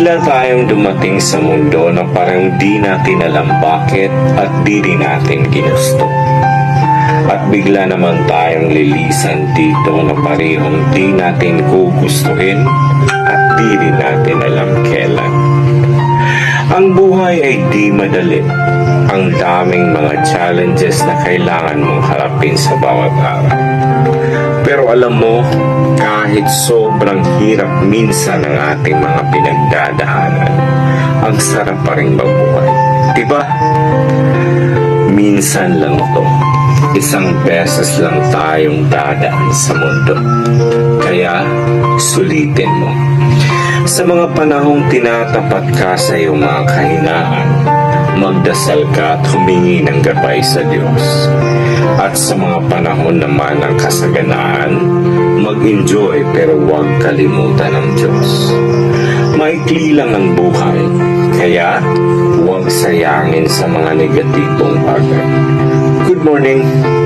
bigla tayong dumating sa mundo na parang di natin alam bakit at di rin natin ginusto. At bigla naman tayong lilisan dito na parehong di natin gugustuhin at di rin natin alam kailan. Ang buhay ay di madali. Ang daming mga challenges na kailangan mong harapin sa bawat araw. Pero alam mo, kahit sobrang hirap minsan ang ating mga pinagdadaanan, ang sarap pa rin mabuhay. Diba? Minsan lang to. Isang beses lang tayong dadaan sa mundo. Kaya, sulitin mo. Sa mga panahong tinatapat ka sa iyong mga kahinaan, magdasal ka at humingi ng gabay sa Diyos. At sa mga panahon naman ng kasaganaan, mag-enjoy pero huwag kalimutan ng Diyos. Maikli lang ang buhay, kaya huwag sayangin sa mga negatibong bagay. Good morning!